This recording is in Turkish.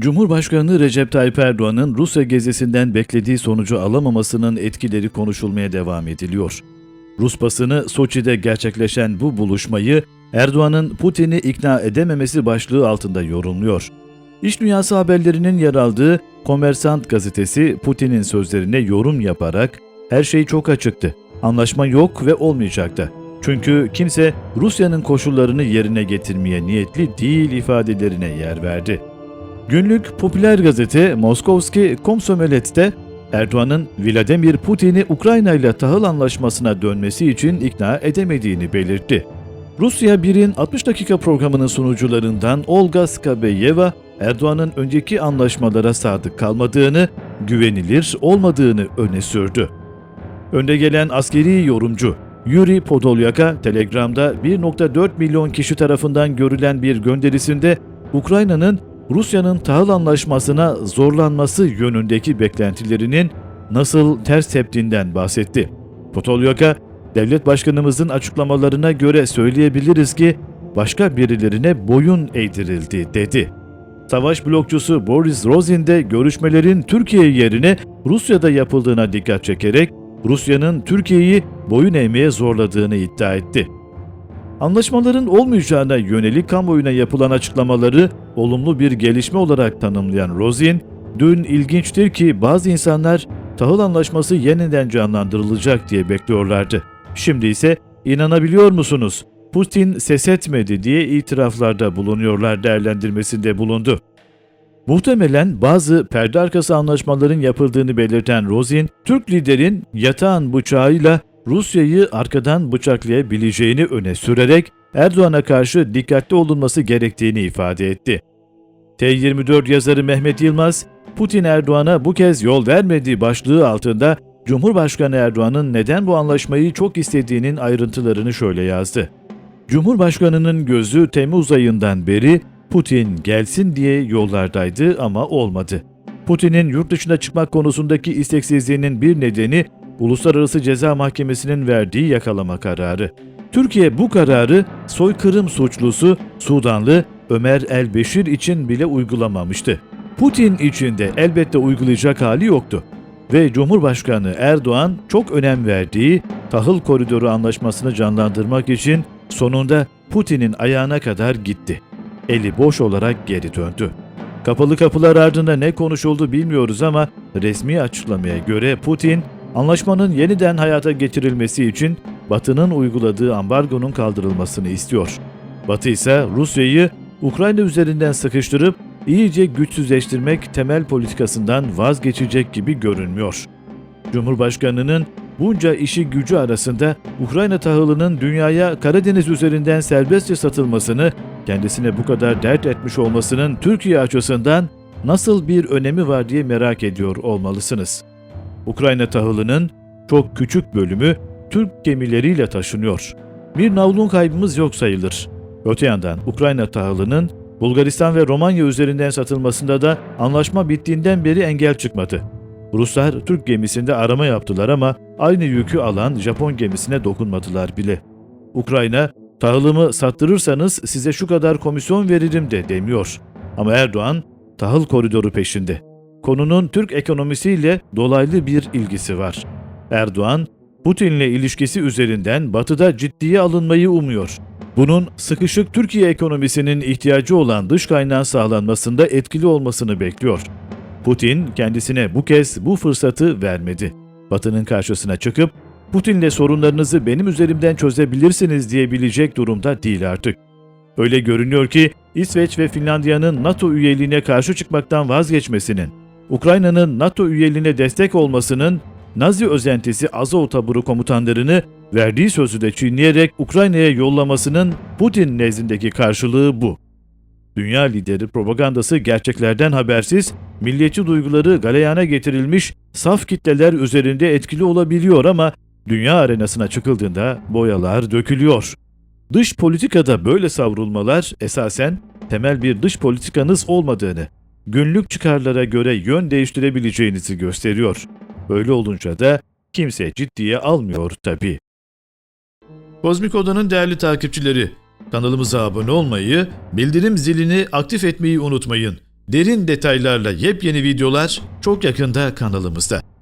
Cumhurbaşkanı Recep Tayyip Erdoğan'ın Rusya gezisinden beklediği sonucu alamamasının etkileri konuşulmaya devam ediliyor. Rus basını Soçi'de gerçekleşen bu buluşmayı Erdoğan'ın Putin'i ikna edememesi başlığı altında yorumluyor. İş Dünyası haberlerinin yer aldığı Kommersant gazetesi Putin'in sözlerine yorum yaparak her şey çok açıktı. Anlaşma yok ve olmayacaktı. Çünkü kimse Rusya'nın koşullarını yerine getirmeye niyetli değil ifadelerine yer verdi. Günlük popüler gazete Moskovski Komsomolet'te Erdoğan'ın Vladimir Putin'i Ukrayna ile tahıl anlaşmasına dönmesi için ikna edemediğini belirtti. Rusya 1'in 60 dakika programının sunucularından Olga Skabeyeva, Erdoğan'ın önceki anlaşmalara sadık kalmadığını, güvenilir olmadığını öne sürdü. Önde gelen askeri yorumcu Yuri Podolyak'a Telegram'da 1.4 milyon kişi tarafından görülen bir gönderisinde Ukrayna'nın Rusya'nın tahıl anlaşmasına zorlanması yönündeki beklentilerinin nasıl ters teptiğinden bahsetti. Podolyak'a devlet başkanımızın açıklamalarına göre söyleyebiliriz ki başka birilerine boyun eğdirildi dedi. Savaş blokçusu Boris Rozin de görüşmelerin Türkiye yerine Rusya'da yapıldığına dikkat çekerek Rusya'nın Türkiye'yi boyun eğmeye zorladığını iddia etti. Anlaşmaların olmayacağına yönelik kamuoyuna yapılan açıklamaları olumlu bir gelişme olarak tanımlayan Rozin, dün ilginçtir ki bazı insanlar tahıl anlaşması yeniden canlandırılacak diye bekliyorlardı. Şimdi ise inanabiliyor musunuz? Putin ses etmedi diye itiraflarda bulunuyorlar değerlendirmesinde bulundu. Muhtemelen bazı perde arkası anlaşmaların yapıldığını belirten Rozin, Türk liderin yatağın bıçağıyla Rusya'yı arkadan bıçaklayabileceğini öne sürerek Erdoğan'a karşı dikkatli olunması gerektiğini ifade etti. T24 yazarı Mehmet Yılmaz, Putin Erdoğan'a bu kez yol vermediği başlığı altında Cumhurbaşkanı Erdoğan'ın neden bu anlaşmayı çok istediğinin ayrıntılarını şöyle yazdı. Cumhurbaşkanının gözü Temmuz ayından beri Putin gelsin diye yollardaydı ama olmadı. Putin'in yurt dışına çıkmak konusundaki isteksizliğinin bir nedeni Uluslararası Ceza Mahkemesi'nin verdiği yakalama kararı. Türkiye bu kararı soykırım suçlusu Sudanlı Ömer el-Beşir için bile uygulamamıştı. Putin için de elbette uygulayacak hali yoktu. Ve Cumhurbaşkanı Erdoğan çok önem verdiği tahıl koridoru anlaşmasını canlandırmak için sonunda Putin'in ayağına kadar gitti. Eli boş olarak geri döndü. Kapalı kapılar ardında ne konuşuldu bilmiyoruz ama resmi açıklamaya göre Putin, anlaşmanın yeniden hayata getirilmesi için Batı'nın uyguladığı ambargonun kaldırılmasını istiyor. Batı ise Rusya'yı Ukrayna üzerinden sıkıştırıp iyice güçsüzleştirmek temel politikasından vazgeçecek gibi görünmüyor. Cumhurbaşkanının bunca işi gücü arasında Ukrayna tahılının dünyaya Karadeniz üzerinden serbestçe satılmasını kendisine bu kadar dert etmiş olmasının Türkiye açısından nasıl bir önemi var diye merak ediyor olmalısınız. Ukrayna tahılının çok küçük bölümü Türk gemileriyle taşınıyor. Bir navlun kaybımız yok sayılır. Öte yandan Ukrayna tahılının Bulgaristan ve Romanya üzerinden satılmasında da anlaşma bittiğinden beri engel çıkmadı. Ruslar Türk gemisinde arama yaptılar ama aynı yükü alan Japon gemisine dokunmadılar bile. Ukrayna, tahılımı sattırırsanız size şu kadar komisyon veririm de demiyor. Ama Erdoğan tahıl koridoru peşinde. Konunun Türk ekonomisiyle dolaylı bir ilgisi var. Erdoğan, Putin'le ilişkisi üzerinden batıda ciddiye alınmayı umuyor. Bunun sıkışık Türkiye ekonomisinin ihtiyacı olan dış kaynağın sağlanmasında etkili olmasını bekliyor. Putin kendisine bu kez bu fırsatı vermedi. Batı'nın karşısına çıkıp Putin'le sorunlarınızı benim üzerimden çözebilirsiniz diyebilecek durumda değil artık. Öyle görünüyor ki İsveç ve Finlandiya'nın NATO üyeliğine karşı çıkmaktan vazgeçmesinin, Ukrayna'nın NATO üyeliğine destek olmasının Nazi özentisi Azov taburu komutanlarını verdiği sözü de çiğneyerek Ukrayna'ya yollamasının Putin nezdindeki karşılığı bu. Dünya lideri propagandası gerçeklerden habersiz, milliyetçi duyguları galeyana getirilmiş saf kitleler üzerinde etkili olabiliyor ama dünya arenasına çıkıldığında boyalar dökülüyor. Dış politikada böyle savrulmalar esasen temel bir dış politikanız olmadığını, günlük çıkarlara göre yön değiştirebileceğinizi gösteriyor. Böyle olunca da kimse ciddiye almıyor tabii. Kozmik Oda'nın değerli takipçileri, kanalımıza abone olmayı, bildirim zilini aktif etmeyi unutmayın. Derin detaylarla yepyeni videolar çok yakında kanalımızda.